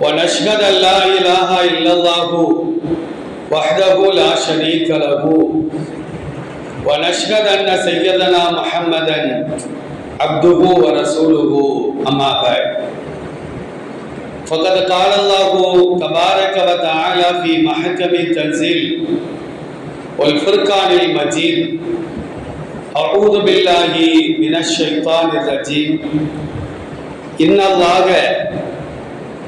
ونشهد أن لا إله إلا الله وحده لا شريك له. ونشهد أن سيدنا محمدا عبده ورسوله. أما بعد. فقد قال الله تبارك وتعالى في محكم التنزيل والفرقان المجيد أعوذ بالله من الشيطان الرجيم. إن الله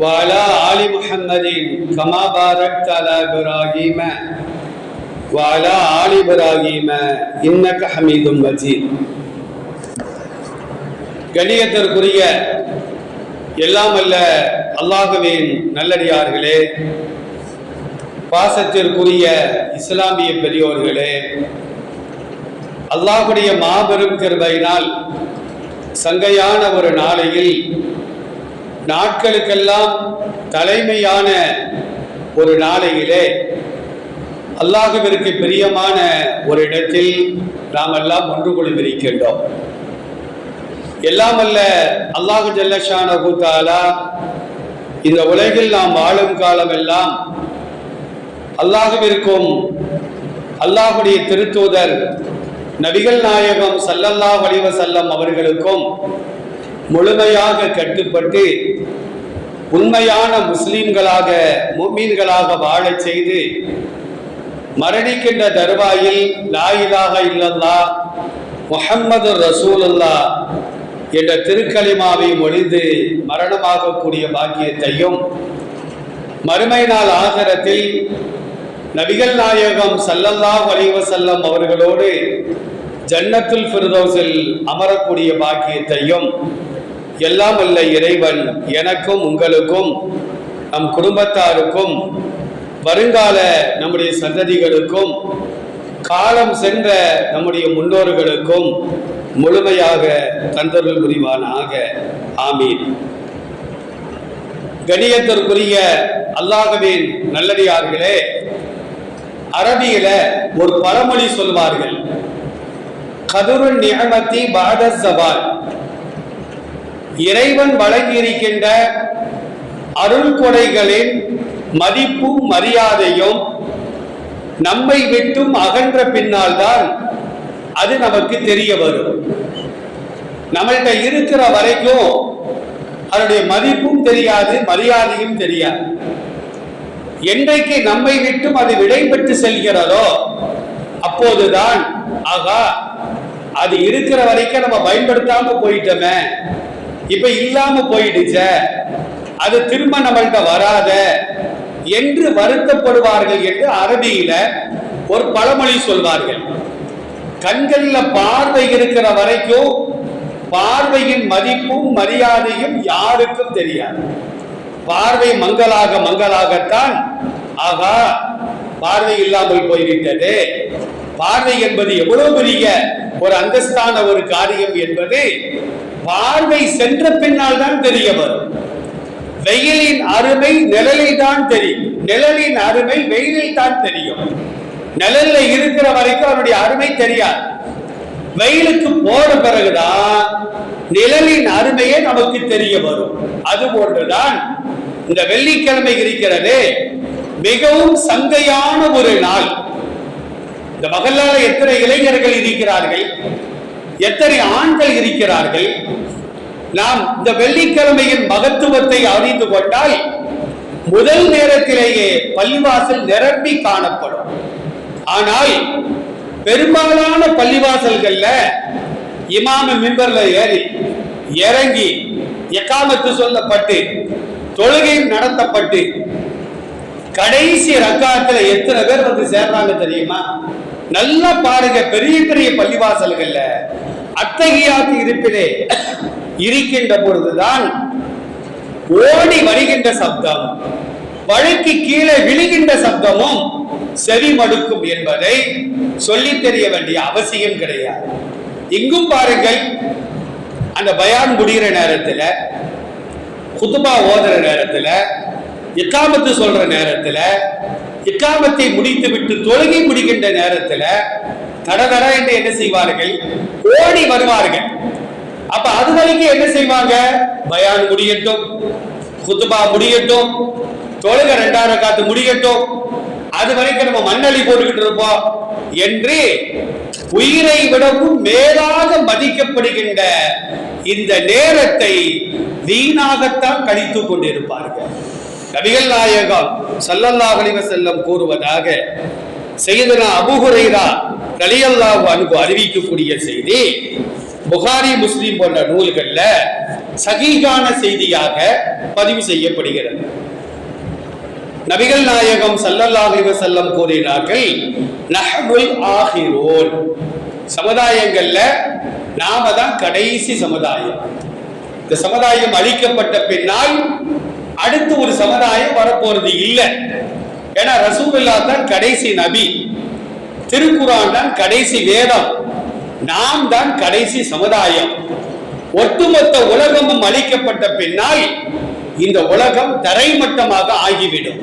وعلى آل محمد كما باركت على إبراهيم وعلى آل إبراهيم إنك حميد مجيد கணியத்திற்குரிய எல்லாம் அல்ல அல்லாஹுவின் நல்லடியார்களே பாசத்திற்குரிய இஸ்லாமிய பெரியோர்களே அல்லாஹுடைய மாபெரும் கிருபையினால் சங்கையான ஒரு நாளையில் நாட்களுக்கெல்லாம் தலைமையான ஒரு நாளையிலே அல்லாஹுவிற்கு பிரியமான ஒரு இடத்தில் நாம் எல்லாம் ஒன்று குழுமிருக்கின்றோம் எல்லாம் அல்ல அல்லாஹு ஜல்லஷான தாலா இந்த உலகில் நாம் வாழும் காலம் எல்லாம் அல்லாஹுவிற்கும் அல்லாஹுடைய திருத்தூதர் நபிகள் நாயகம் சல்லல்லா வடிவ செல்லம் அவர்களுக்கும் முழுமையாக கட்டுப்பட்டு உண்மையான முஸ்லீம்களாக முமீன்களாக வாழச் செய்து மரணிக்கின்ற தருவாயில் லாயிலாக இல்லல்லா முஹம்மது ரசூலுல்லா என்ற திருக்கலிமாவை ஒழிந்து மரணமாகக்கூடிய பாக்கியத்தையும் மறுமை நாள் ஆகரத்தில் நபிகள் நாயகம் சல்லல்லாஹ் செல்லம் அவர்களோடு ஜன்னத்துல் ஃபிர்தோஸில் அமரக்கூடிய பாக்கியத்தையும் எல்லாம் அல்ல இறைவன் எனக்கும் உங்களுக்கும் நம் குடும்பத்தாருக்கும் வருங்கால நம்முடைய சந்ததிகளுக்கும் காலம் சென்ற நம்முடைய முன்னோர்களுக்கும் முழுமையாக தந்தருள் புரிவானாக. ஆமீன். கணியத்திற்குரிய அல்லாஹவின் நல்லடியார்களே அரபியில ஒரு பழமொழி சொல்வார்கள். கதுரு நியமத்தி பாத சவால். இறைவன் வழங்கியிருக்கின்ற அருள் கொடைகளின் மதிப்பும் மரியாதையும் நம்மை விட்டும் அகன்ற பின்னால் தான் அது நமக்கு தெரிய வரும். நம்மள்கிட்ட இருக்கிற வரைக்கும் அதனுடைய மதிப்பும் தெரியாது மரியாதையும் தெரியாது. என்றைக்கு நம்மை விட்டும் அது விடைபெற்று செல்கிறதோ அப்போதுதான் ஆகா அது இருக்கிற வரைக்கும் நம்ம பயன்படுத்தாம போயிட்டோமே இப்ப இல்லாம போயிடுச்ச. அது திரும்ப நம்மள்கிட்ட வராத என்று வருத்தப்படுவார்கள் என்று அரபியில ஒரு பழமொழி சொல்வார்கள். கண்களில் பார்வை இருக்கிற வரைக்கும் பார்வையின் மதிப்பும் மரியாதையும் யாருக்கும் தெரியாது. பார்வை மங்களாக மங்களாகத்தான் ஆகா பார்வை இல்லாமல் போய்விட்டது. பார்வை என்பது எவ்வளவு பெரிய ஒரு அந்தஸ்தான ஒரு காரியம் என்பது பார்வை சென்ற பின்னால் தான் தெரிய வரும் வெயிலின் அருமை நிழலில் தான் தெரியும். நிழலின் அருமை வெயிலில் தான் தெரியும். நிழல்ல இருக்கிற வரைக்கும் அவனுடைய அருமை தெரியாது. வெயிலுக்கு போன பிறகுதான் நிழலின் அருமையே நமக்கு தெரிய வரும். அது போன்றுதான் இந்த வெள்ளிக்கிழமை இருக்கிறது மிகவும் சங்கையான ஒரு நாள். இந்த மகளால் எத்தனை இளைஞர்கள் இருக்கிறார்கள்? எத்தனை ஆண்கள் இருக்கிறார்கள்? நாம் இந்த வெள்ளிக்கிழமையின் மகத்துவத்தை அறிந்து கொண்டால் முதல் நேரத்திலேயே பள்ளிவாசல் நிரம்பி காணப்படும். ஆனால் பெரும்பாலான பள்ளிவாசல்கள்ல இமாம மின்பர்ல ஏறி இறங்கி எக்காமத்து சொல்லப்பட்டு தொழுகை நடத்தப்பட்டு கடைசி ரக்காத்துல எத்தனை பேர் வந்து சேர்றாங்க தெரியுமா? நல்லா பாருங்க பெரிய பெரிய பள்ளிவாசல்கள்ல அத்தகையாத்து இருப்பிலே இருக்கின்ற பொழுதுதான் ஓடி வருகின்ற சப்தம் வழுக்கு கீழே விழுகின்ற சப்தமும் செவி மடுக்கும் என்பதை சொல்லித் தெரிய வேண்டிய அவசியம் கிடையாது. இங்கும் பாருங்கள் அந்த பயான் முடிகிற நேரத்தில் குதுபா ஓதுற நேரத்தில் இக்காமத்து சொல்ற நேரத்தில் இக்காமத்தை முடித்து விட்டு தொழுகை முடிகின்ற நேரத்தில் தடதட என்று என்ன செய்வார்கள்? ஓடி வருவார்கள். அப்ப அது வரைக்கும் என்ன செய்வாங்க? பயான் முடியட்டும் குத்துபா முடியட்டும் தொழுக ரெண்டாயிரம் காத்து முடியட்டும் அது வரைக்கும் நம்ம மண்ணளி போட்டுக்கிட்டு இருப்போம் என்று உயிரை விடவும் மேலாக மதிக்கப்படுகின்ற இந்த நேரத்தை வீணாகத்தான் கழித்துக் கொண்டிருப்பார்கள். நபிகள் நாயகம் ஸல்லல்லாஹு செல்லம் கூறுவதாக செய்தனா அபுஹுரைரா ரலியல்லாஹு அன்ஹு அறிவிக்கக்கூடிய செய்தி. புகாரி முஸ்லீம் போன்ற நூல்கள்ல சகீகான செய்தியாக பதிவு செய்யப்படுகிறது. நபிகள் நாயகம் ஸல்லல்லாஹு செல்லம் கூறினார்கள் நஹ்னுல் ஆகிரோன் சமுதாயங்கள்ல நாம தான் கடைசி சமுதாயம். இந்த சமுதாயம் அழிக்கப்பட்ட பின்னால் அடுத்து ஒரு சமுதாயம் வரப்போறது இல்லை. ஏன்னா ரசூல்லா தான் கடைசி நபி. திருக்குரான் தான் கடைசி வேதம். நாம் தான் கடைசி சமுதாயம். ஒட்டுமொத்த உலகமும் அளிக்கப்பட்ட பின்னால் இந்த உலகம் தரைமட்டமாக ஆகிவிடும்.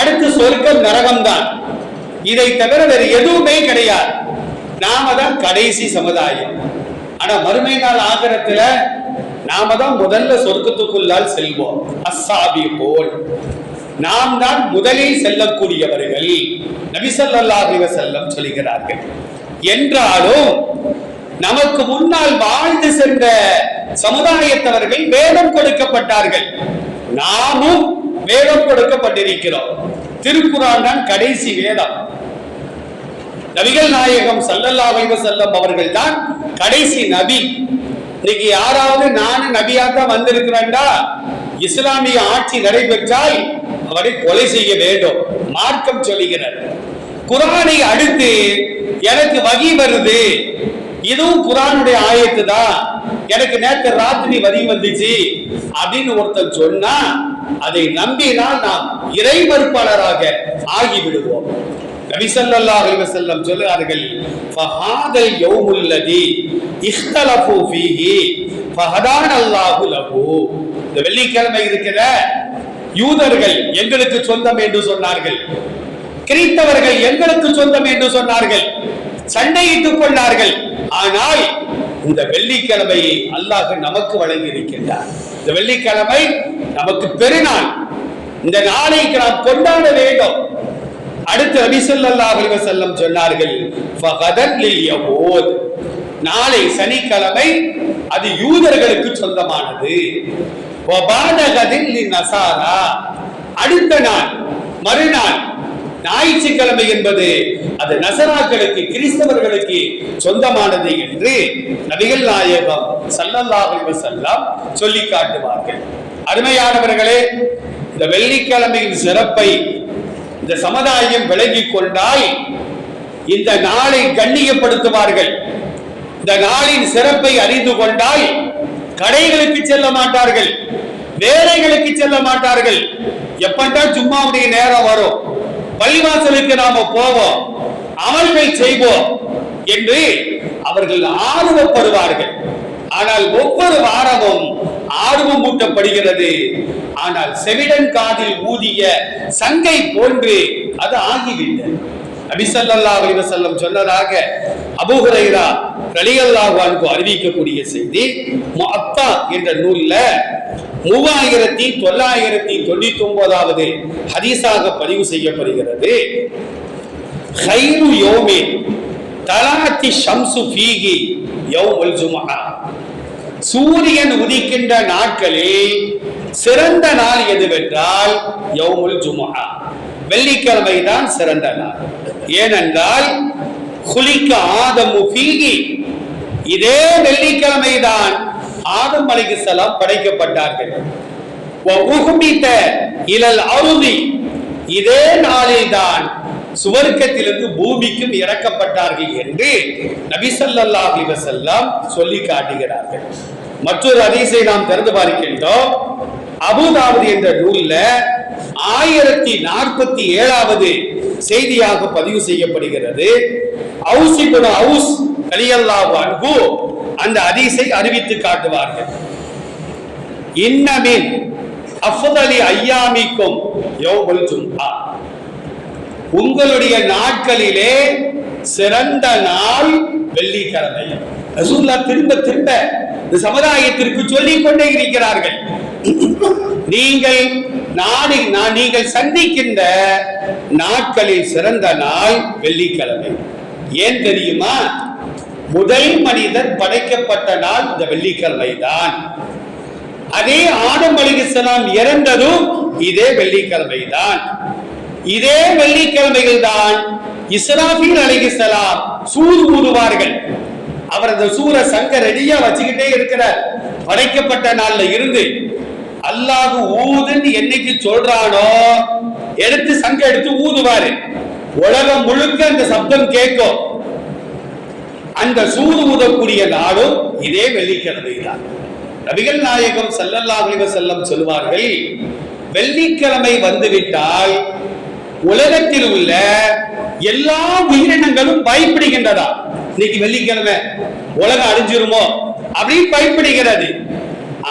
அடுத்து சொர்க்கம் நரகம் தான். இதை தவிர வேறு எதுவுமே கிடையாது. நாம தான் கடைசி சமுதாயம். ஆனா மறுமை நாள் ஆகரத்துல நாம தான் முதல்ல சொர்க்கத்துக்குள்ளால் செல்வோம். அஸ்ஸாபி போல். நாம் தான் முதலில் செல்லக்கூடியவர்கள். நபிசல்லாஹிவ செல்லம் சொல்கிறார்கள் என்றாலும் நமக்கு முன்னால் வாழ்ந்து சென்ற சமுதாயத்தவர்கள் வேதம் கொடுக்கப்பட்டார்கள். நாமும் வேதம் கொடுக்கப்பட்டிருக்கிறோம். திருக்குறான் தான் கடைசி வேதம். நபிகள் நாயகம் சல்லல்லா வைவ செல்லம் அவர்கள் தான் கடைசி நபி. இன்னைக்கு யாராவது நானும் நபியாக தான் வந்திருக்கிறேன்டா. இஸ்லாமிய ஆட்சி நடைபெற்றால் அவரை கொலை செய்ய வேண்டும். மார்க்கம் சொல்லுகிறார் குரானை அடுத்து எனக்கு வகி வருது. இதுவும் குரானுடைய ஆயத்து தான். எனக்கு நேற்று ராத்திரி வரி வந்துச்சு அப்படின்னு ஒருத்தன் சொன்னா அதை நம்பினால் நாம் இறை மறுப்பாளராக ஆகிவிடுவோம். நபி ஸல்லல்லாஹு சொல்லுகிறார்கள் ஃபஹாதல் யௌமுல் இஹ்தலஃபு ஃபீஹி ஃபஹதான அல்லாஹு லஹு. இந்த வெள்ளிக்கிழமை இருக்கிற யூதர்கள் எங்களுக்கு சொந்தம் என்று சொன்னார்கள். கிறித்தவர்கள் எங்களுக்கு சொந்தம் என்று சொன்னார்கள். சண்டையிட்டுக் கொண்டார்கள். ஆனால் இந்த வெள்ளிக்கிழமையை அல்லாஹ் நமக்கு வழங்கி இருக்கின்றார் இந்த வெள்ளிக்கிழமை நமக்கு பெருநாள். இந்த நாளைக்கு நாம் கொண்டாட வேண்டும். அடுத்து நபி ஸல்லல்லாஹு அலைஹி சொன்னார்கள் நாளை சனிக்கிழமை அது யூதர்களுக்கு சொந்தமானது. நசாரா அடுத்த நாள் மறுநாள் ஞாயிற்றுக்கிழமை என்பது அது நசராக்களுக்கு கிறிஸ்தவர்களுக்கு சொந்தமானது என்று நபிகள் நாயகம் ஸல்லல்லாஹு அலைஹி சொல்லி காட்டுவார்கள். அருமையானவர்களே இந்த வெள்ளிக்கிழமையின் சிறப்பை இந்த சமுதாயம் விளங்கிக் கொண்டால் இந்த நாளை கண்ணியப்படுத்துவார்கள். இந்த நாளின் சிறப்பை அறிந்து கொண்டால் கடைகளுக்கு செல்ல மாட்டார்கள் வேலைகளுக்கு செல்ல மாட்டார்கள். எப்பந்தான் ஜும்மாவுடைய நேரம் வரும் பள்ளிவாசலுக்கு நாம போவோம் அமல்கள் செய்வோம் என்று அவர்கள் ஆர்வப்படுவார்கள். ஆனால் ஒவ்வொரு வாரமும் ஆர்வம் மூட்டப்படுகிறது. ஆனால் செவிடன் காதில் ஊதிய சங்கை போன்று அது ஆகிவிட்டது. நபிசல்லா ஸல்லல்லாஹு செல்லம் சொன்னதாக அபுஹுரைரா ஹுரைரா அறிவிக்கக்கூடிய செய்தி முஅத்தா என்ற நூல்ல மூவாயிரத்தி தொள்ளாயிரத்தி தொண்ணூத்தி ஒன்பதாவது ஹதீஸாக பதிவு செய்யப்படுகிறது. ஹைரு யோமே தலாத்தி ஷம்சு ஃபீகி யௌமுல் ஜுமஹா சூரியன் உதிக்கின்ற நாட்களில் சிறந்த நாள் எதுவென்றால் யௌமுல் ஜுமஹா வெள்ளிக்கிழமை தான் சிறந்த நாள். ஏனென்றால் குலிக்க ஆதமு ஃபீகி இதே வெள்ளிக்கிழமை தான் ஆதம் செல்லாம் படைக்கப்பட்டார்கள். உகுமித்த இலல் அருதி இதே நாளில்தான் சுவர்க்கத்திலிருந்து பூமிக்கும் இறக்கப்பட்டார்கள் என்று நபிசல்லா அலிவசல்லாம் சொல்லி காட்டுகிறார்கள். மற்றொரு அதிசை நாம் திறந்து பார்க்கின்றோம். அபுதாபுத் என்ற நூல்ல ஆயிரத்தி நாற்பத்தி ஏழாவது செய்தியாக பதிவு செய்யப்படுகிறது. அவுஸ் இப்னு அவுஸ் ரலியல்லாஹு அன்ஹு அந்த ஹதீஸை அறிவித்து காட்டுவார்கள். இன்னமின் அஃதலி ஐயாமிக்கும் யௌமுல் ஜும்ஆ. உங்களுடைய நாட்களிலே சிறந்த நாள் வெள்ளிக்கிழமை. ரசூல்லா திரும்ப திரும்ப இந்த சமுதாயத்திற்கு சொல்லிக் கொண்டே இருக்கிறார்கள். நீங்கள் நாடு நான் நீங்கள் சந்திக்கின்ற நாட்களில் சிறந்த நாள் வெள்ளிக்கிழமை. ஏன் தெரியுமா? முதல் மனிதர் படைக்கப்பட்ட நாள் இந்த வெள்ளிக்கிழமை தான் அதே ஆடம் அலிகலாம் இறந்ததும் இதே வெள்ளிக்கிழமை தான் இதே வெள்ளிக்கிழமையில் தான் இஸ்ராஃபீல் அலிகலாம் சூது ஊதுவார்கள். அவர் அந்த சூர சங்க ரெடியா வச்சுக்கிட்டே இருக்கிறார். படைக்கப்பட்ட நாள்ல இருந்து அல்லாஹ் ஊதுன்னு என்னைக்கு சொல்றானோ எடுத்து சங்க எடுத்து ஊதுவாரு. உலகம் முழுக்க அந்த சப்தம் கேட்கும். அந்த சூது ஊதக்கூடிய நாளும் இதே வெள்ளிக்கிழமை தான் நபிகள் நாயகம் செல்லல்லாஹிவ செல்லம் வஸல்லம் சொல்வார்கள் வெள்ளிக்கிழமை வந்துவிட்டால் உலகத்தில் உள்ள எல்லா உயிரினங்களும் பயப்படுகின்றதா? இன்னைக்கு வெள்ளிக்கிழமை உலகம் அழிஞ்சிருமோ அப்படின்னு பயப்படுகிறது.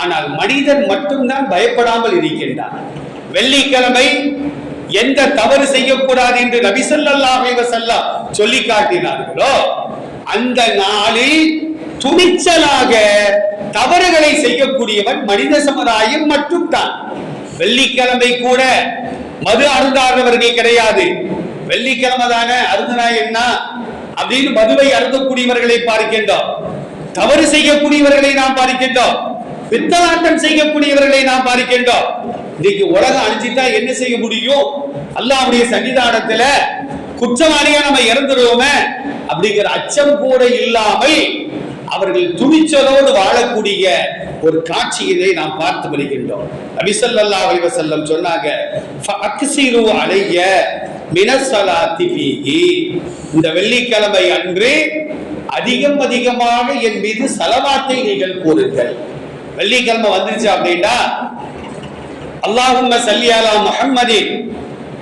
ஆனால் மனிதன் மட்டும்தான் பயப்படாமல் இருக்கின்றான். வெள்ளிக்கிழமை எந்த தவறு செய்யக்கூடாது என்று நபி ஸல்லல்லாஹு சொல்லி காட்டினார்களோ அந்த நாளில் துணிச்சலாக தவறுகளை செய்யக்கூடியவன் மனித சமுதாயம் மட்டும்தான். வெள்ளிக்கிழமை கூட மது அருந்தாதவர்கள் கிடையாது. வெள்ளிக்கிழமை தானே அருந்தனா என்ன? அப்படின்னு மதுவை அருந்தக்கூடியவர்களை பார்க்கின்றோம் தவறு செய்யக்கூடியவர்களை நாம் பார்க்கின்றோம் பித்தலாட்டம் செய்யக்கூடியவர்களை நாம் பார்க்கின்றோம் இன்னைக்கு உலகம் அழிஞ்சிட்டா என்ன செய்ய முடியும்? அல்லாவுடைய சன்னிதானத்துல குற்றவாளியா நம்ம இறந்துடுவோமே அப்படிங்கிற அச்சம் கூட இல்லாமல் அவர்கள் துணிச்சலோடு வாழக்கூடிய ஒரு காட்சியினை நாம் பார்த்து வருகின்றோம். நபி அலைவசல்லம் சொன்னாங்க அலைய இந்த வெள்ளிக்கிழமை அன்று அதிகம் அதிகமாக என் மீது சலவாத்தை நீங்கள் கூறுங்கள். வெள்ளிக்கிழமை வந்துருச்சு அப்படின்னா அல்லாஹும்ம சல்லி அலா முஹம்மதின்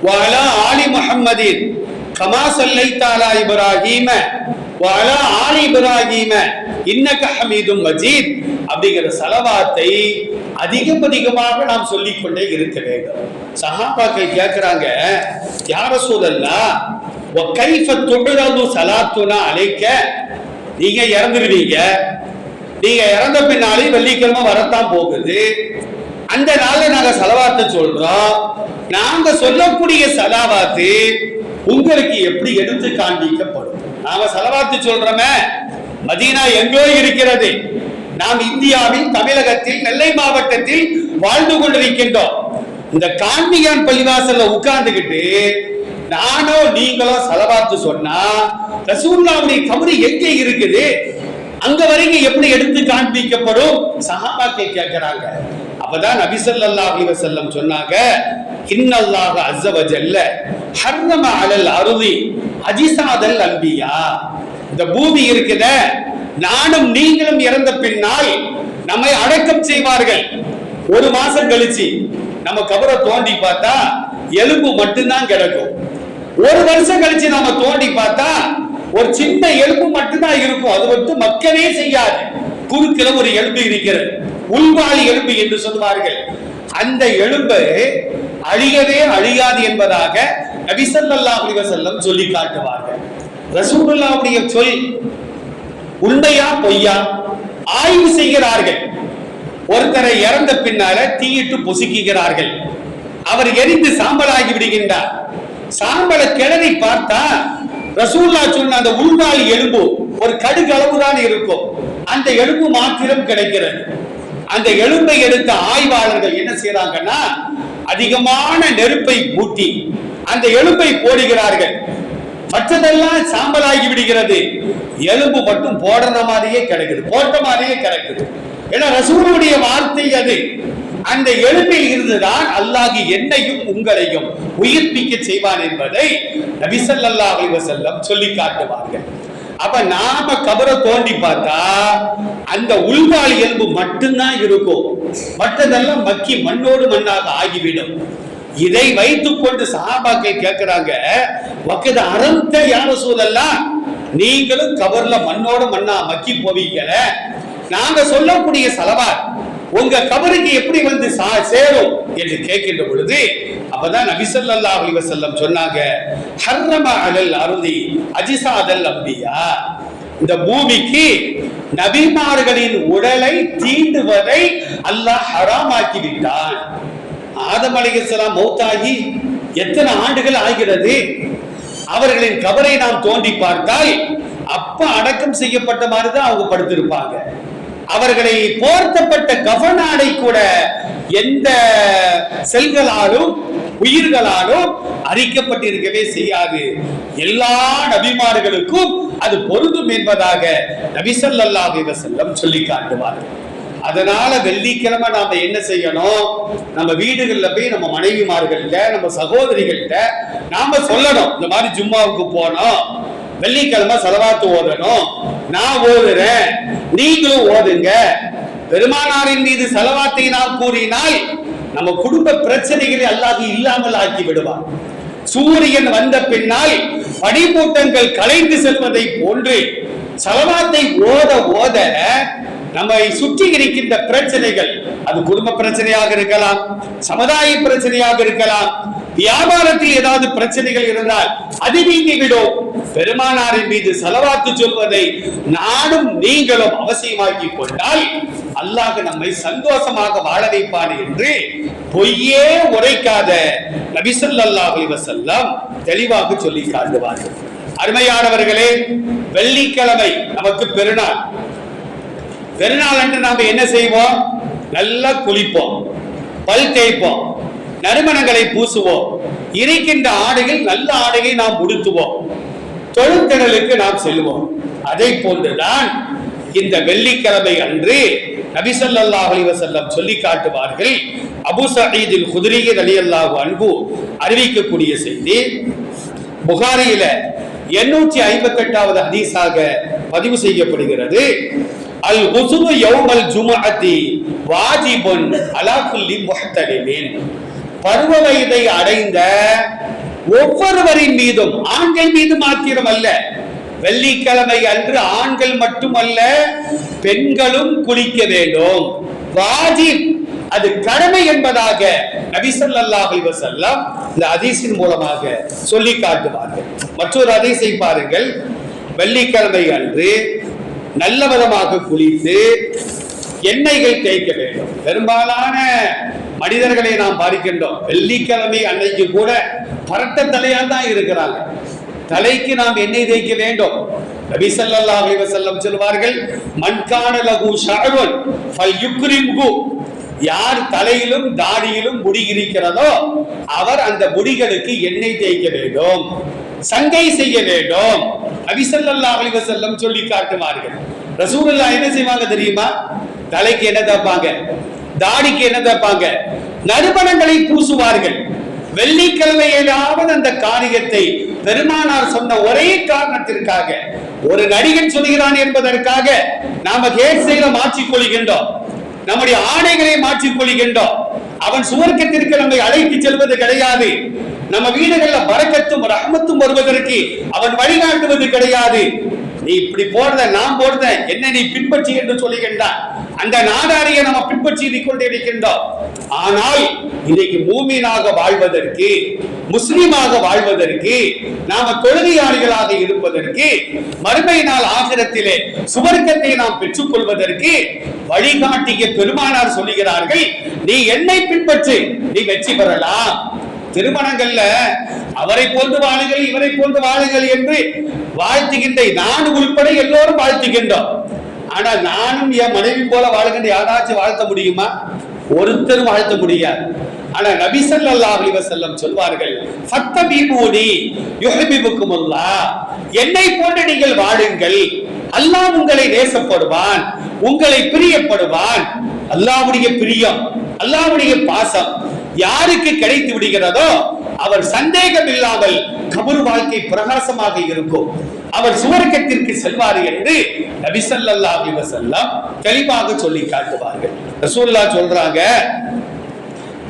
வஅலா ஆலி முஹம்மதின் கமா ஸல்லைத அலா இப்ராஹீம வஅலா ஆலி இப்ராஹீம இன்னக ஹமீதும் மஜீத். அப்படிங்கிற செலவாத்தை அதிகம் அதிகமாக நாம் சொல்லிக்கொண்டே இருக்க வேண்டும். சஹாபாக்கள் கேட்கிறாங்க யார சூழல்லா கைஃப துடுறது சலாத்துனா அழைக்க நீங்க இறந்துருவீங்க. நீங்க இறந்த பின்னாலே வெள்ளிக்கிழமை வரத்தான் போகுது. அந்த நாள்ல நாங்க செலவாத்தை சொல்றோம். நாங்க சொல்லக்கூடிய செலவாத்து உங்களுக்கு எப்படி எடுத்து காண்பிக்கப்படும்? நாம செலவாத்து சொல்றோமே மதீனா எங்கோ இருக்கிறது. நாம் இந்தியாவில் தமிழகத்தில் நெல்லை மாவட்டத்தில் வாழ்ந்து கொண்டிருக்கின்றோம். இந்த காண்டியான் பள்ளிவாசல்ல உட்கார்ந்துகிட்டு நானோ நீங்களோ செலவாத்து சொன்னா ரசூல்லாவுடைய கபரு எங்க இருக்குது? அங்க வரைக்கும் எப்படி எடுத்து காண்பிக்கப்படும்? சஹாபாக்கள் கேட்கிறாங்க. அப்பதான் நபிசல்லா ஸல்லல்லாஹு சொன்னாங்க இன்னல்லாக அஸ்ஸ வஜல்ல ஹர்ரம அலல் அருதி அஜிசாதல் அன்பியா. இந்த பூமி இருக்குத நானும் நீங்களும் இறந்த பின்னால் நம்மை அடக்கம் செய்வார்கள். ஒரு மாசம் கழிச்சு நம்ம கபரை தோண்டி பார்த்தா எலும்பு மட்டும்தான் கிடக்கும். ஒரு வருஷம் கழிச்சு நாம தோண்டி பார்த்தா ஒரு சின்ன எலும்பு மட்டும்தான் இருக்கும். அது மட்டும் மக்கவே செய்யாது. குறுக்கில ஒரு எலும்பு இருக்கிறது. உள்வாளி எலும்பு என்று சொல்வார்கள் அந்த எலும்பு அழியவே அழியாது என்பதாக நபிசல்லா செல்லம் சொல்லி காட்டுவார்கள். ரசூலுல்லாவுடைய சொல் உண்மையா பொய்யா? ஆய்வு செய்கிறார்கள். ஒருத்தரை இறந்த பின்னால தீயிட்டு பொசுக்குகிறார்கள். அவர் எரிந்து சாம்பலாகி விடுகின்றார். சாம்பலை கிளறி பார்த்தா ரசூல்லா சொன்ன அந்த உள்நாள் எலும்பு ஒரு கடுகு அளவுதான் இருக்கும். அந்த எலும்பு மாத்திரம் கிடைக்கிறது. அந்த எலும்பை எடுத்த ஆய்வாளர்கள் என்ன செய்யறாங்கன்னா அதிகமான நெருப்பை மூட்டி அந்த எலும்பை போடுகிறார்கள். மற்றதெல்லாம் சாம்பலாகி விடுகிறது. எலும்பு மட்டும் போடுற மாதிரியே கிடைக்குது. போட்ட மாதிரியே கிடைக்குது. ஏன்னா ரசூலுடைய வார்த்தை அது. அந்த எலும்பில் இருந்துதான் அல்லாஹ் என்னையும் உங்களையும் உயிர்ப்பிக்க செய்வான் என்பதை நபிசல்லா செல்லம் சொல்லி காட்டுவார்கள். அப்ப நாம கபரை தோண்டி பார்த்தா அந்த உள்வாழ் எலும்பு மட்டும்தான் இருக்கும். மற்றதெல்லாம் மக்கி மண்ணோடு மண்ணாக ஆகிவிடும். இதை வைத்துக் கொண்டு சஹாபாக்கள் கேட்கிறாங்க? வக்கத அறந்த யார சூழல்லாம் நீங்களும் கபர்ல மண்ணோட மண்ணா மக்கி போவீங்க நாங்க சொல்லக்கூடிய சலவாத் உங்க கபருக்கு எப்படி வந்து சா- சேரும்? என்று கேட்கின்ற பொழுது அப்பதான் நபி அலிவசல்லம் சொன்னாங்க ஹர்ரம அலல் அருதி அஜிசாதல் அம்பியா. இந்த பூமிக்கு நபிமார்களின் உடலை தீண்டுவதை அல்லாஹ் ஹராமாக்கி விட்டான் ஆதம் அலிகலாம் மௌத்தாகி எத்தனை ஆண்டுகள் ஆகிறது? அவர்களின் கபரை நாம் தோண்டி பார்த்தால் அப்ப அடக்கம் செய்யப்பட்ட மாதிரி தான் அவங்க படுத்திருப்பாங்க. அவர்களை போர்த்தப்பட்ட கவனாடை கூட எந்த செல்களாலும் உயிர்களாலும் அரிக்கப்பட்டிருக்கவே செய்யாது. எல்லா நபிமார்களுக்கும் அது பொருந்தும் என்பதாக நபி ஸல்லல்லாஹு சொல்லி காட்டுவார்கள். அதனால வெள்ளிக்கிழமை நாம என்ன செய்யணும்? நம்ம வீடுகள்ல போய் நம்ம மனைவிமார்கள்ட்ட நம்ம சகோதரிகள்கிட்ட நாம சொல்லணும். இந்த மாதிரி ஜும்மாவுக்கு போனோம். வெள்ளிக்கிழமை செலவாத்து ஓதணும். நான் ஓதுறேன். நீங்களும் ஓதுங்க. பெருமானாரின் மீது செலவாத்தை நாம் கூறினால் நம்ம குடும்ப பிரச்சனைகளை அல்லாது இல்லாமல் ஆக்கி விடுவான். சூரியன் வந்த பின்னால் பனிமூட்டங்கள் கலைந்து செல்வதை போன்று சலவாத்தை ஓத ஓத நம்மை சுற்றி இருக்கின்ற பிரச்சனைகள் அது குடும்ப பிரச்சனையாக இருக்கலாம் சமுதாய பிரச்சனையாக இருக்கலாம் வியாபாரத்தில் ஏதாவது பிரச்சனைகள் இருந்தால் அது நீங்கிவிடும் பெருமானாரின் மீது செலவாத்து சொல்வதை நானும் நீங்களும் அவசியமாக்கி கொண்டால் அல்லாஹ் நம்மை சந்தோஷமாக வாழ வைப்பான் என்று பொய்யே உரைக்காத நபி ஸல்லல்லாஹு தெளிவாக சொல்லி காட்டுவார்கள். அருமையானவர்களே வெள்ளிக்கிழமை நமக்கு பெருநாள். பெருநாள் அன்று நாம் என்ன செய்வோம்? நல்லா குளிப்போம் பல் தேய்ப்போம் நறுமணங்களை பூசுவோம். இருக்கின்ற ஆடைகள் நல்ல ஆடையை நாம் உடுத்துவோம். தொழுத்திடலுக்கு நாம் செல்வோம். அதை போன்றுதான் இந்த வெள்ளிக்கிழமை அன்று நபி அலிவசல்லம் சொல்லி காட்டுவார்கள். அபூ சயீதில் அலி அல்லாஹு அன்பு அறிவிக்கக்கூடிய செய்தி. புகாரியில எண்ணூற்றி ஐம்பத்தி எட்டாவது ஹதீஸாக பதிவு செய்யப்படுகிறது. அல் குசுரு யௌமல் ஜும்அத்தி வாஜிபுன் அலா குல்லி முஹ்தலிமின் பருவ வயதை அடைந்த ஒவ்வொருவரின் மீதும் ஆண்கள் மீது மாத்திரம் அல்ல வெள்ளிக்கிழமை அன்று ஆண்கள் மட்டுமல்ல பெண்களும் குளிக்க வேண்டும். வாஜிப் அது கடமை என்பதாக நபி ஸல்லல்லாஹு இந்த அதிசின் மூலமாக சொல்லி காட்டுவார்கள். மற்றொரு அதிசை பாருங்கள். வெள்ளிக்கிழமை அன்று நல்ல விதமாக குளித்து எண்ணெய்கள் தேய்க்க வேண்டும். பெரும்பாலான மனிதர்களை நாம் பார்க்கின்றோம். வெள்ளிக்கிழமை அன்னைக்கு கூட பரட்ட தலையால் தான் இருக்கிறாங்க. தலைக்கு நாம் எண்ணெய் தேய்க்க வேண்டும். நபி ஸல்லல்லாஹு அலைஹி சொல்வார்கள் மன் கான லஹு யார் தலையிலும் தாடியிலும் முடி இருக்கிறதோ அவர் அந்த முடிகளுக்கு எண்ணெய் தேய்க்க வேண்டும். சங்கை செய்ய வேண்டும். நபி ஸல்லல்லாஹு அலைஹி சொல்லி காட்டுவார்கள் ரசூலல்லா என்ன செய்வாங்க தெரியுமா? தலைக்கு என்ன தப்பாங்க தாடிக்கு என்ன தப்பாங்க நறுமணங்களை பூசுவார்கள். வெள்ளிக்கிழமையிலாவது அந்த காரியத்தை பெருமானார் சொன்ன ஒரே காரணத்திற்காக ஒரு நடிகன் சொல்கிறான் என்பதற்காக நாம ஹேர் செய்த மாற்றிக் கொள்கின்றோம் நம்முடைய ஆடைகளை மாற்றிக் கொள்கின்றோம் அவன் சுவர்க்கத்திற்கு நம்மை அழைத்து செல்வது கிடையாது. நம்ம வீடுகள்ல பறக்கத்தும் ரஹமத்தும் வருவதற்கு அவன் வழிகாட்டுவது கிடையாது. நீ இப்படி போடுற நான் போடுற என்ன நீ பின்பற்றி என்று சொல்லுகின்றான். அந்த நாடாரியை நம்ம பின்பற்றி கொண்டிருக்கின்றோம் ஆனால் இன்னைக்கு மூமீனாக வாழ்வதற்கு முஸ்லீமாக வாழ்வதற்கு நாம தொழுகையாளிகளாக இருப்பதற்கு மறுமை நாள் ஆகிரத்திலே சுவர்க்கத்தை நாம் பெற்றுக் கொள்வதற்கு வழிகாட்டிய பெருமானார் சொல்லுகிறார்கள் நீ என்னை பின்பற்று நீ வெற்றி பெறலாம். திருமணங்கள்ல அவரை போன்று வாழுங்கள் இவரை போன்று வாழுங்கள் என்று வாழ்த்துகின்ற நான் உள்பட எல்லோரும் வாழ்த்துகின்றோம். ஆனா நானும் என் மனைவி போல வாழ்கின்ற யாராச்சும் வாழ்த்த முடியுமா? ஒருத்தரும் வாழ்த்த முடியாது. ஆனா நபி ஸல்லல்லாஹு அலைஹி வஸல்லம் சொல்வார்கள் ஃபத்தபிபூனி யுஹிபுக்குமுல்லாஹ் என்னை போன்று நீங்கள் வாழுங்கள். அல்லாஹ் உங்களை நேசப்படுவான் உங்களை பிரியப்படுவான். அல்லாஹ்வுடைய பிரியம் அல்லாஹ்வுடைய பாசம் யாருக்கு கிடைத்து விடுகிறதோ அவர் சந்தேகம் இல்லாமல் கபர் வாழ்க்கை பிரகாசமாக இருக்கும். அவர் சுவர்க்கத்திற்கு செல்வார் என்று நபிசல்லா ஸல்லல்லாஹு அலைஹி தெளிவாக சொல்லி காட்டுவார்கள். ரசூல்லா சொல்றாங்க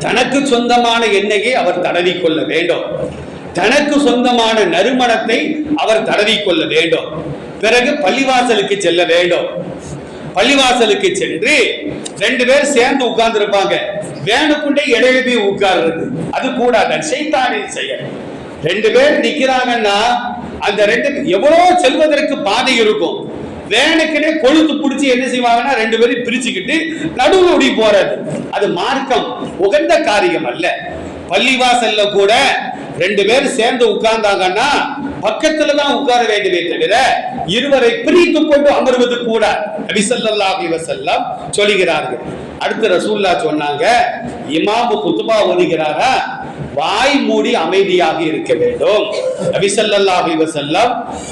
தனக்கு சொந்தமான எண்ணெயை அவர் தடவி கொள்ள வேண்டும். தனக்கு சொந்தமான நறுமணத்தை அவர் தடவி கொள்ள வேண்டும். பிறகு பள்ளிவாசலுக்கு செல்ல வேண்டும். பள்ளிவாசலுக்கு சென்று ரெண்டு பேர் சேர்ந்து உட்கார்ந்து இருப்பாங்க வேணுக்குண்டே இடையில போய் உட்கார்றது. அது கூடாது சைத்தானின் செயல். ரெண்டு பேர் நிக்கிறாங்கன்னா அந்த ரெண்டு எவ்வளவு செல்வதற்கு பாதை இருக்கும். வேனுக்குனே கொழுத்து பிடிச்சி என்ன செய்வாங்கன்னா ரெண்டு பேரும் பிரிச்சுக்கிட்டு நடுவு ஓடி போறது. அது மார்க்கம். உகந்த காரியம் அல்ல. பள்ளிவாசல்ல கூட ரெண்டு பேரும் சேர்ந்து உட்கார்ந்தாங்கன்னா பக்கத்துல தான் உட்கார வேண்டுமே தவிர இருவரை பிரித்து கொண்டு அமர்வது கூட நபி ஸல்லல்லாஹு சொல்லுகிறார்கள் அடுத்து ரசூல்லா சொன்னாங்க இமாமு குத்துபா ஓதுகிறாரா வாய் மூடி அமைதியாக இருக்க வேண்டும். நபி ஸல்லல்லாஹு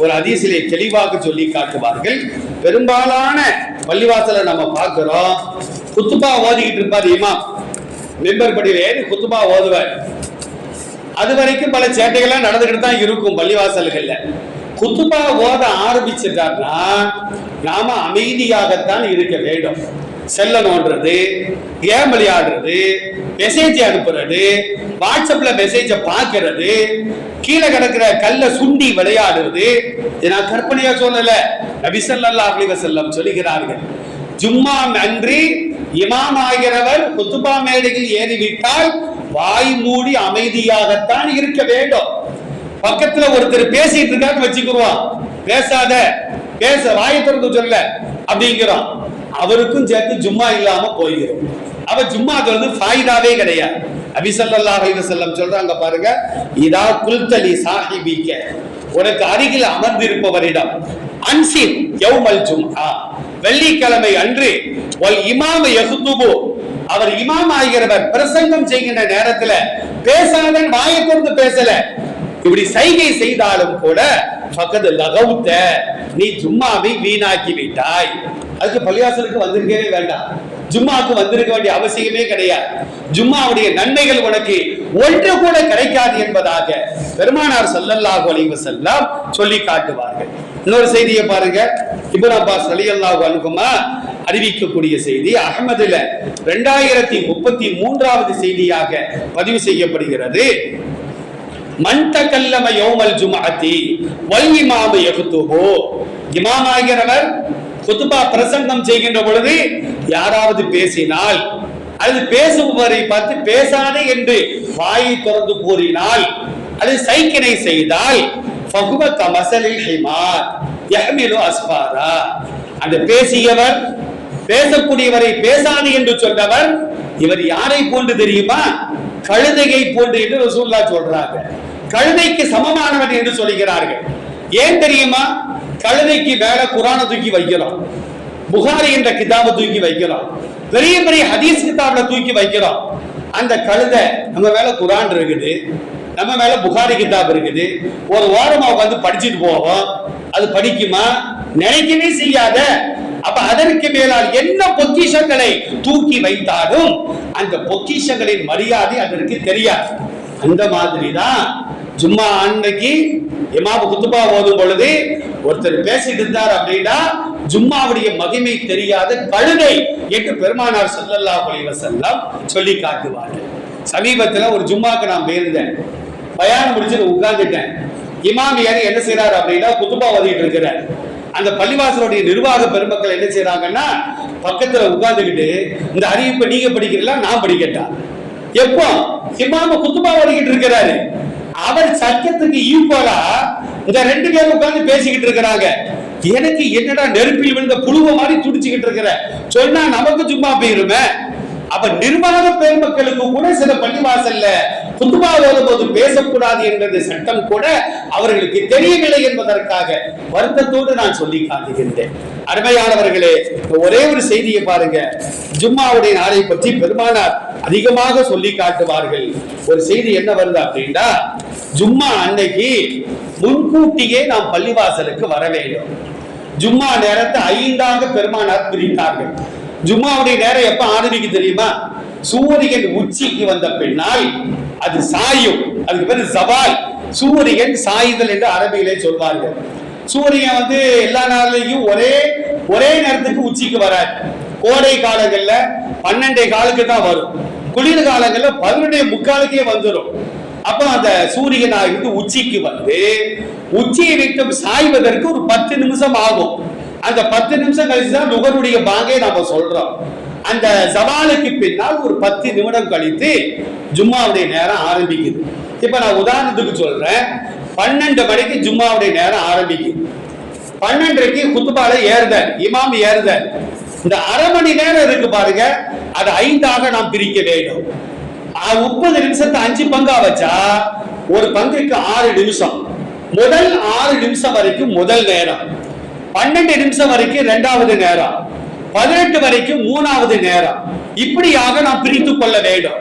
ஒரு அதிசலை தெளிவாக சொல்லி காட்டுவார்கள். பெரும்பாலான பள்ளிவாசலை நம்ம பார்க்கிறோம். குத்துபா ஓதிக்கிட்டு இருப்பார் இமாம். மெம்பர் படியில ஏறி குத்துபா ஓதுவார். அது வரைக்கும் பல சேட்டைகள்லாம் நடந்துகிட்டு தான் இருக்கும் பள்ளிவாசல்கள்ல. குத்துபா ஓத ஆரம்பிச்சிட்டார்னா நாம அமைதியாகத்தான் இருக்க வேண்டும். செல்ல நோண்டுறது கேம் விளையாடுறது மெசேஜ் அனுப்புறது வாட்ஸ்அப்ல மெசேஜ பார்க்கறது கீழே கிடக்கிற கல்ல சுண்டி விளையாடுறது இது நான் கற்பனையா சொல்லல. நபிசல்லா ஸல்லல்லாஹு அலைஹி சொல்லுகிறார்கள். ஜும்மா அன்றி இமாம் ஆகிறவர் குத்துபா மேடையில் ஏறிவிட்டால் வாய் மூடி அமைதியாகத்தான் இருக்க வேண்டும். பக்கத்துல ஒருத்தர் பேசிட்டு இருக்காரு வச்சுக்குருவான் பேசாத பேச வாயை திறந்து சொல்ல அப்படிங்கிறோம். அவருக்கும் சேர்த்து ஜும்மா இல்லாம போயிடும் அவ ஜும்மா வந்து ஃபாயிதாவே கிடையாது. நபி செல்லம் சொல்றாங்க பாருங்க இதா குல்தலி சாஹிபிக்க. உனக்கு அருகில் அமர்ந்திருப்பவரிடம் அன்சின் யௌமல் ஜும்ஹா வெள்ளிக்கிழமை அன்று இமாம யஹ்துபு அவர் இமாம் ஆகிறவர் பிரசங்கம் செய்கின்ற நேரத்துல பேசாதன் வாயை கொண்டு பேசல. இப்படி சைகை செய்தாலும் கூட பக்கத்து லகவுத்த நீ ஜும்மாவை வீணாக்கி விட்டாய். அதுக்கு பள்ளியாசலுக்கு வந்திருக்கவே வேண்டாம். ஜும்மாவுக்கு வந்திருக்க வேண்டிய அவசியமே கிடையாது. ஜும்மாவுடைய நன்மைகள் உனக்கு ஒன்று கூட கிடைக்காது என்பதாக பெருமானார் ஸல்லல்லாஹு அலைஹி செல்லாம் சொல்லி காட்டுவார்கள். இன்னொரு செய்தியை பாருங்க. இப்னு அப்பாஸ் அல்லாஹ் அன்ஹுமா அறிவிக்கக்கூடிய செய்தி அகமதுல ரெண்டாயிரத்தி முப்பத்தி மூன்றாவது செய்தியாக பதிவு செய்யப்படுகிறது. மன் யோமல் ஜுமாத்தி ஜும்அத்தி வல் இமாமு யக்துபு இமாம் ஆகிறவர் குத்துபா பிரசங்கம் செய்கின்ற பொழுது யாராவது பேசினால் அது பேசுபவரை பார்த்து பேசாதே என்று வாயை திறந்து கூறினால் அது சைக்கினை செய்தால் ஃபஹுவ கமசலில் ஹிமார் யஹ்மிலு அஸ்ஃபாரா அந்த பேசியவர் பேசக்கூடியவரை பேசாது என்று சொன்னவர் இவர் யாரை போன்று தெரியுமா? கழுதையை போன்று என்று ரசூல்லா சொல்றாங்க. கழுதைக்கு சமமானவன் என்று சொல்கிறார்கள். ஏன் தெரியுமா? கழுதைக்கு மேல குரானை தூக்கி வைக்கிறோம். புகாரி என்ற கிதாபை தூக்கி வைக்கிறோம். பெரிய பெரிய ஹதீஸ் கிதாபில் தூக்கி வைக்கிறோம். அந்த கழுதை நம்ம மேல குரான் இருக்குது. நம்ம மேல புகாரி கிதாப் இருக்குது. ஒரு வாரமா உட்காந்து படிச்சுட்டு போவோம். அது படிக்குமா? நினைக்கவே செய்யாத. அப்ப அதற்கு மேலால் என்ன பொக்கிஷங்களை தூக்கி வைத்தாலும் அந்த பொக்கிஷங்களின் மரியாதை அதற்கு தெரியாது. அந்த மாதிரி தான் ஜும்மா அன்னைக்கு இமாபு குத்துபா ஓதும் பொழுது ஒருத்தர் பேசிட்டு இருந்தார் அப்படின்னா ஜும்மாவுடைய மகிமை தெரியாத கழுதை என்று பெருமானார் சொல்லல்லா அலைஹி சொல்லி காட்டுவார்கள். சமீபத்துல ஒரு ஜும்மாக்கு நான் போயிருந்தேன். பயானம் முடிச்சு உட்கார்ந்துட்டேன். இமாம் ஏறி என்ன செய்யறாரு அப்படின்னா குத்துபா ஓதிட்டு இருக்கிறார். அந்த பள்ளிவாசலுடைய நிர்வாக பெருமக்கள் என்ன செய்யறாங்கன்னா பக்கத்துல உட்கார்ந்துக்கிட்டு இந்த அறிவிப்பை நீங்க படிக்கிறீங்களா நான் படிக்கட்டா? எப்போ? இமாம குத்துபா ஓடிக்கிட்டு இருக்கிறாரு. அவர் சத்தத்துக்கு ஈக்குவலா இந்த ரெண்டு பேரும் உட்கார்ந்து பேசிக்கிட்டு இருக்கிறாங்க. எனக்கு என்னடா நெருப்பில் விழுந்த புழுவ மாதிரி துடிச்சுக்கிட்டு இருக்கிற? சொன்னா நமக்கு சும்மா போயிருமே. அப்ப நிர்வாக பெருமக்களுக்கு கூட சில பள்ளிவாசல்ல குத்துபா போது பேசக்கூடாது என்றது சட்டம் கூட அவர்களுக்கு தெரியவில்லை என்பதற்காக வருத்தத்தோடு நான் சொல்லி காட்டுகின்றேன். அருமையானவர்களே ஒரே ஒரு செய்தியை பாருங்க. ஜும்மாவுடைய நாளை பற்றி பெருமானார் அதிகமாக சொல்லி காட்டுவார்கள். ஒரு செய்தி என்ன வருது அப்படின்னா ஜும்மா அன்னைக்கு முன்கூட்டியே நாம் பள்ளிவாசலுக்கு வர வேண்டும். ஜும்மா நேரத்தை ஐந்தாக பெருமானார் பிரித்தார்கள். ஜும்மாவுடைய நேரம் எப்ப ஆரம்பிக்கு தெரியுமா? சூரியன் உச்சிக்கு வந்த பின்னால் அது சாயும். அதுக்கு பேர் சவால். சூரியன் சாயுதல் என்று அரபியிலே சொல்வார்கள். சூரியன் வந்து எல்லா நாள்லயும் ஒரே ஒரே நேரத்துக்கு உச்சிக்கு வராது கோடை காலங்கள்ல பன்னெண்டே காலுக்கு தான் வரும். குளிர் காலங்கள்ல பதினொன்னே முக்காலுக்கே வந்துடும் அப்ப அந்த சூரியன் ஆகிட்டு உச்சிக்கு வந்து உச்சியை விட்டு சாய்வதற்கு ஒரு பத்து நிமிஷம் ஆகும். அந்த பத்து நிமிஷம் கழிச்சு தான் நுகருடைய பாங்கை நாம சொல்றோம். அந்த சவாலுக்கு பின்னால் ஒரு பத்து நிமிடம் கழித்து ஜும்மாவுடைய நேரம் ஆரம்பிக்குது. இப்ப நான் உதாரணத்துக்கு சொல்றேன். பன்னெண்டு மணிக்கு ஜும்மாவுடைய நேரம் ஆரம்பிக்குது. பன்னெண்டரைக்கு குத்துபால ஏறுத இமாம் ஏறுத இந்த அரை மணி நேரம் இருக்கு பாருங்க. அது ஐந்தாக நாம் பிரிக்க வேண்டும். முப்பது நிமிஷத்தை அஞ்சு பங்கா வச்சா ஒரு பங்குக்கு ஆறு நிமிஷம். முதல் ஆறு நிமிஷம் வரைக்கும் முதல் நேரம். பன்னெண்டு நிமிஷம் வரைக்கும் இரண்டாவது நேரம். பதினெட்டு வரைக்கும் மூணாவது நேரம். இப்படியாக நாம் பிரித்து கொள்ள வேண்டும்.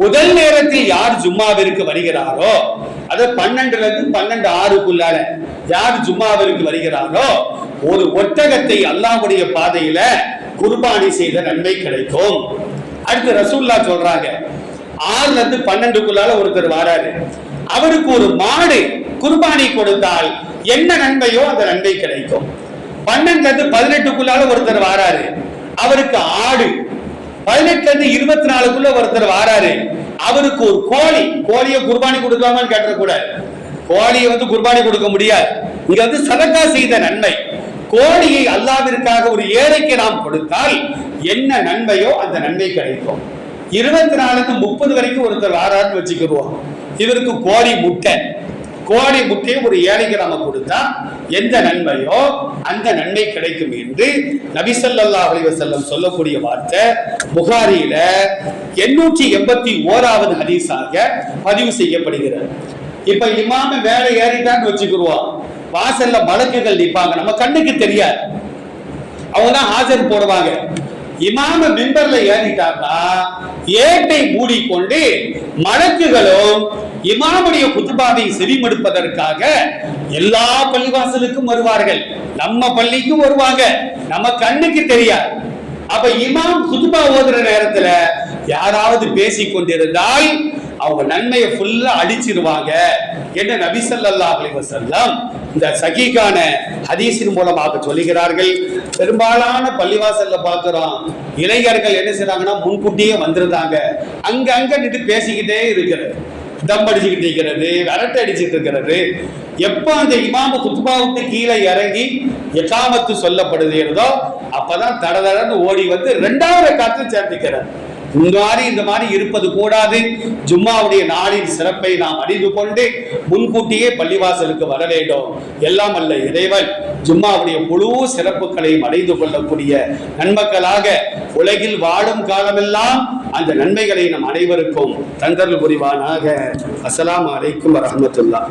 முதல் நேரத்தில் யார் ஜும்மாவிற்கு வருகிறாரோ அது பன்னெண்டுல இருந்து பன்னெண்டு ஆறுக்குள்ளால யார் ஜும்மாவிற்கு வருகிறாரோ ஒரு ஒட்டகத்தை அல்லாஹுடைய பாதையில குர்பானி செய்த நன்மை கிடைக்கும். அடுத்து ரசூல்லா சொல்றாங்க ஆறுல இருந்து பன்னெண்டுக்குள்ளால ஒருத்தர் வராரு. அவருக்கு ஒரு மாடு குர்பானி கொடுத்தால் என்ன நன்மையோ அந்த நன்மை கிடைக்கும். பன்னெண்டுல இருந்து பதினெட்டுக்குள்ளால ஒருத்தர் வாராரு. அவருக்கு ஆடு. பதினெட்டுல இருந்து இருபத்தி நாலுக்குள்ள ஒருத்தர் வாராரு. அவருக்கு ஒரு கோழி. கோழியை குர்பானி கொடுக்கலாமான்னு கேட்டக்கூடாது கோழியை வந்து குர்பானி கொடுக்க முடியாது. இங்க வந்து சதக்கா செய்த நன்மை. கோழியை அல்லாவிற்காக ஒரு ஏழைக்கு நாம் கொடுத்தால் என்ன நன்மையோ அந்த நன்மை கிடைக்கும். இருபத்தி நாலுக்கு முப்பது வரைக்கும் ஒருத்தர் வாரான்னு வச்சுக்கிடுவோம் இவருக்கு கோழி முட்டை. கோடி முட்டையை ஒரு ஏழைக்கு நாம கொடுத்தா எந்த நன்மையோ அந்த நன்மை கிடைக்கும் என்று நபிசல்லா அலிவசல்லம் சொல்லக்கூடிய வார்த்தை புகாரியில எண்ணூற்றி எண்பத்தி ஓராவது ஹதீஸாக பதிவு செய்யப்படுகிறது. இப்ப இமாம மேல ஏறிட்டான்னு வச்சுக்கிடுவோம் வாசல்ல மலக்குகள் நிப்பாங்க. நம்ம கண்ணுக்கு தெரியாது. அவங்க தான் ஆஜர் போடுவாங்க. இமாம மிம்பர்ல ஏறிட்டார்னா ஏட்டை மூடிக்கொண்டு மலக்குகளும் இமாமுடைய குத்துபாவை செவிமடுப்பதற்காக எல்லா பள்ளிவாசலுக்கும் வருவார்கள். நம்ம பள்ளிக்கும் வருவாங்க. நம்ம கண்ணுக்கு தெரியாது. அப்ப இமாம் குத்துபா ஓதுற நேரத்துல யாராவது பேசி கொண்டிருந்தால் அவங்க நன்மையை ஃபுல்லா அடிச்சிருவாங்க என்ன நபி சல்லா அலைஹி இந்த சகிக்கான ஹதீஸின் மூலமாக சொல்லுகிறார்கள். பெரும்பாலான பள்ளிவாசல்ல பார்க்கிறோம். இளைஞர்கள் என்ன செய்றாங்கன்னா முன்கூட்டியே வந்திருந்தாங்க. அங்க அங்க நின்று பேசிக்கிட்டே இருக்கிறது. தம் அடிச்சுக்கிட்டு இருக்கிறது அரட்டை அடிச்சுட்டு இருக்கிறது. எப்போ அந்த இமாம குத்துபாவுக்கு கீழே இறங்கி எக்காமத்து சொல்லப்படுகிறதோ அப்பதான் தடதடன்னு ஓடி வந்து ரெண்டாவது காத்து சேர்த்துக்கிறார். இந்த மாதிரி இந்த மாதிரி இருப்பது கூடாது. ஜும்மாவுடைய நாளின் சிறப்பை நாம் அறிந்து கொண்டு முன்கூட்டியே பள்ளிவாசலுக்கு வர வேண்டும். எல்லாம் அல்ல இறைவன் ஜும்மாவுடைய முழு சிறப்புகளையும் அடைந்து கொள்ளக்கூடிய நன்மக்களாக உலகில் வாழும் காலமெல்லாம் அந்த நன்மைகளை நம் அனைவருக்கும் தந்தல் புரிவானாக. அஸ்லாம் அலைக்கும் வரமத்துல்லா